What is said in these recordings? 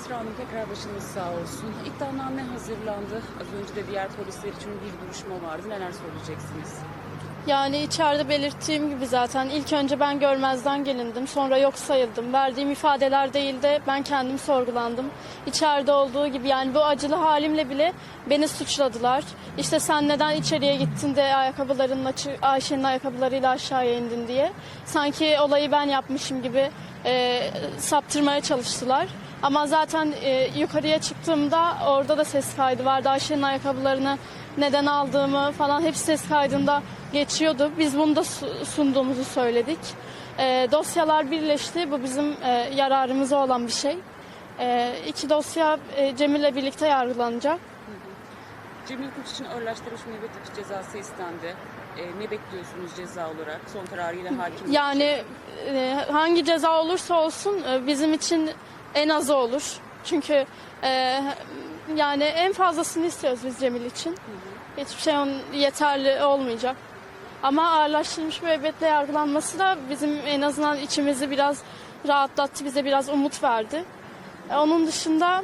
Esra Hanım tekrar başınız sağ olsun. İddianame hazırlandı. Az önce de diğer polisler için bir duruşma vardı. Neler söyleyeceksiniz? Yani içeride belirttiğim gibi zaten ilk önce ben görmezden gelindim. Sonra yok sayıldım. Verdiğim ifadeler değil de ben kendim sorgulandım. İçeride olduğu gibi yani bu acılı halimle bile beni suçladılar. İşte sen neden içeriye gittin de ayakkabılarınla çı- Ayşe'nin ayakkabılarıyla aşağıya indin diye. Sanki olayı ben yapmışım gibi e, saptırmaya çalıştılar. Ama zaten e, yukarıya çıktığımda orada da ses kaydı vardı. Ayşe'nin ayakkabılarını neden aldığımı falan hepsi ses kaydında geçiyordu. Biz bunu da su- sunduğumuzu söyledik. E, dosyalar birleşti. Bu bizim e, yararımıza olan bir şey. E, iki dosya e, Cemil'le birlikte yargılanacak. Cemil Kuş için ağırlaştırılmış müebbet hapis cezası istendi. Ee, ne bekliyorsunuz ceza olarak? Son kararıyla hakim. Yani e, hangi ceza olursa olsun e, bizim için en azı olur. Çünkü e, yani en fazlasını istiyoruz biz Cemil için. Hiçbir şey onun yeterli olmayacak. Ama ağırlaştırılmış müebbetle yargılanması da bizim en azından içimizi biraz rahatlattı, bize biraz umut verdi. E, onun dışında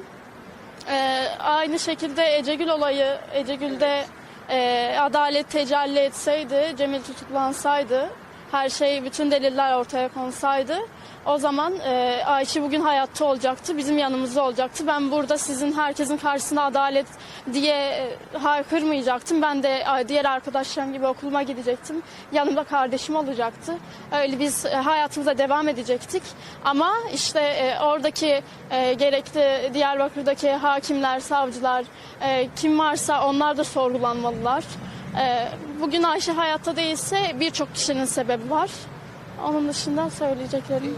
e, aynı şekilde Ecegül olayı, Ecegül'de e, adalet tecelli etseydi, Cemil tutuklansaydı, her şey, bütün deliller ortaya konsaydı, o zaman e, Ayşe bugün hayatta olacaktı, bizim yanımızda olacaktı. Ben burada sizin herkesin karşısında adalet diye e, haykırmayacaktım. Ben de e, diğer arkadaşlarım gibi okuluma gidecektim. Yanımda kardeşim olacaktı. Öyle biz e, hayatımıza devam edecektik. Ama işte e, oradaki e, gerekli Diyarbakır'daki hakimler, savcılar, e, kim varsa onlar da sorgulanmalılar. E, bugün Ayşe hayatta değilse birçok kişinin sebebi var. Onun dışında söyleyeceklerim.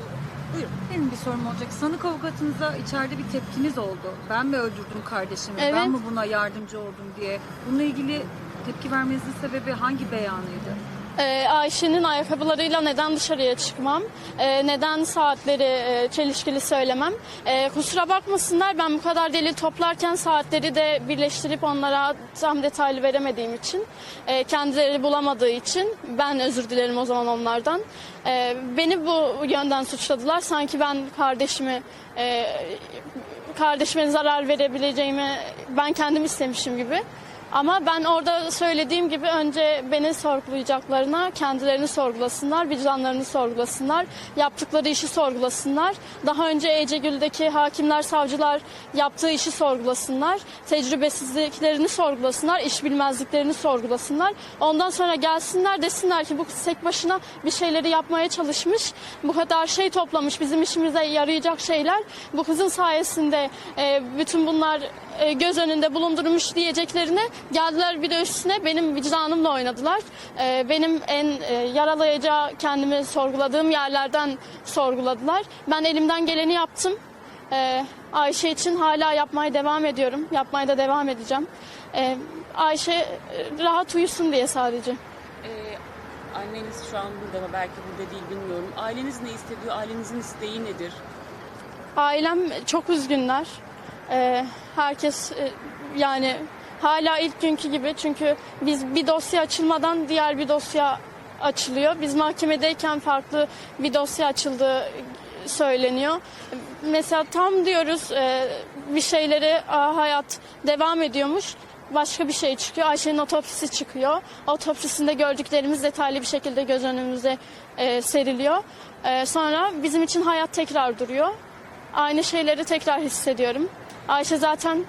Benim bir sorum olacak. Sanık avukatınıza içeride bir tepkiniz oldu. Ben mi öldürdüm kardeşimi? Evet. Ben mi buna yardımcı oldum diye. Bununla ilgili tepki vermenizin sebebi hangi beyanıydı? Ee, Ayşe'nin ayakkabılarıyla neden dışarıya çıkmam, ee, neden saatleri e, çelişkili söylemem. Ee, kusura bakmasınlar ben bu kadar delil toplarken saatleri de birleştirip onlara tam detaylı veremediğim için, e, kendileri bulamadığı için ben özür dilerim o zaman onlardan. Beni bu yönden suçladılar. Sanki ben kardeşimi e, kardeşime zarar verebileceğimi ben kendim istemişim gibi. Ama ben orada söylediğim gibi önce beni sorgulayacaklarına kendilerini sorgulasınlar, vicdanlarını sorgulasınlar, yaptıkları işi sorgulasınlar. Daha önce Ecegül'deki hakimler, savcılar yaptığı işi sorgulasınlar, tecrübesizliklerini sorgulasınlar, iş bilmezliklerini sorgulasınlar. Ondan sonra gelsinler desinler ki bu kız tek başına bir şeyleri yapmaya çalışmış, bu kadar şey toplamış, bizim işimize yarayacak şeyler. Bu kızın sayesinde e, bütün bunlar e, göz önünde bulundurmuş diyeceklerine geldiler bir de üstüne benim vicdanımla oynadılar. E, benim en e, yaralayacağı kendimi sorguladığım yerlerden sorguladılar. Ben elimden geleni yaptım. E, Ayşe için hala yapmaya devam ediyorum. Yapmaya da devam edeceğim. E, Ayşe rahat uyusun diye sadece. Ee, anneniz şu an burada mı? Belki burada değil bilmiyorum. Aileniz ne istediyor? Ailenizin isteği nedir? Ailem çok üzgünler. Ee, herkes e, yani hala ilk günkü gibi çünkü biz bir dosya açılmadan diğer bir dosya açılıyor. Biz mahkemedeyken farklı bir dosya açıldığı söyleniyor. Mesela tam diyoruz e, bir şeyleri "Aa, hayat devam ediyormuş. Başka bir şey çıkıyor. Ayşe'nin otopsisi çıkıyor. Otopsisinde gördüklerimiz detaylı bir şekilde göz önümüze e, seriliyor. E, sonra bizim için hayat tekrar duruyor aynı şeyleri tekrar hissediyorum. Ayşe zaten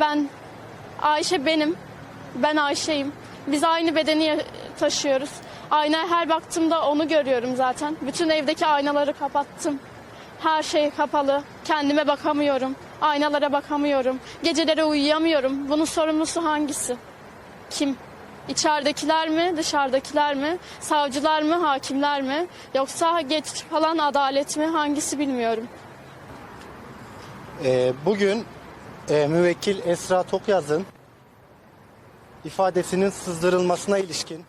ben Ayşe benim. Ben Ayşe'yim. Biz aynı bedeni taşıyoruz. Aynaya her baktığımda onu görüyorum zaten. Bütün evdeki aynaları kapattım. Her şey kapalı. Kendime bakamıyorum. Aynalara bakamıyorum. Geceleri uyuyamıyorum. Bunun sorumlusu hangisi? Kim? İçeridekiler mi, dışarıdakiler mi, savcılar mı, hakimler mi, yoksa geç kalan adalet mi, hangisi bilmiyorum. Ee, bugün e, müvekkil Esra Tokyaz'ın ifadesinin sızdırılmasına ilişkin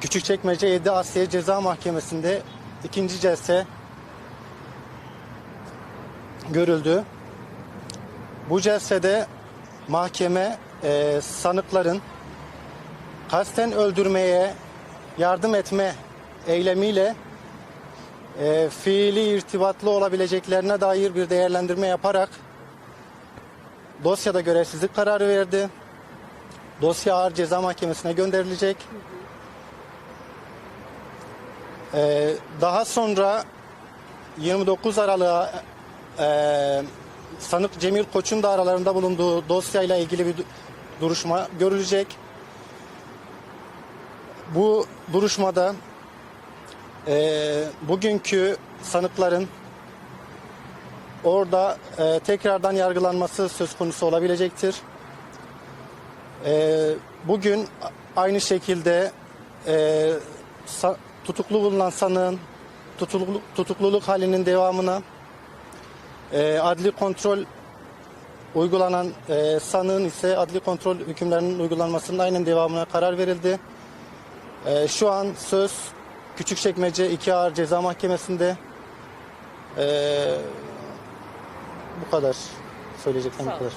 Küçükçekmece 7 Asliye Ceza Mahkemesi'nde ikinci celse görüldü. Bu celsede mahkeme e, sanıkların kasten öldürmeye yardım etme eylemiyle e, fiili irtibatlı olabileceklerine dair bir değerlendirme yaparak dosyada görevsizlik kararı verdi. Dosya Ağır Ceza Mahkemesi'ne gönderilecek. E, daha sonra 29 Aralık'a e, sanık Cemil Koç'un da aralarında bulunduğu dosyayla ilgili bir du- duruşma görülecek. Bu duruşmada e, bugünkü sanıkların orada e, tekrardan yargılanması söz konusu olabilecektir. E, bugün aynı şekilde e, sa- tutuklu bulunan sanığın tutukluluk, tutukluluk halinin devamına e, adli kontrol uygulanan e, sanığın ise adli kontrol hükümlerinin uygulanmasının aynen devamına karar verildi. E, şu an söz Küçükçekmece 2 Ağır Ceza Mahkemesi'nde. E, bu kadar söyleyeceklerim bu kadar.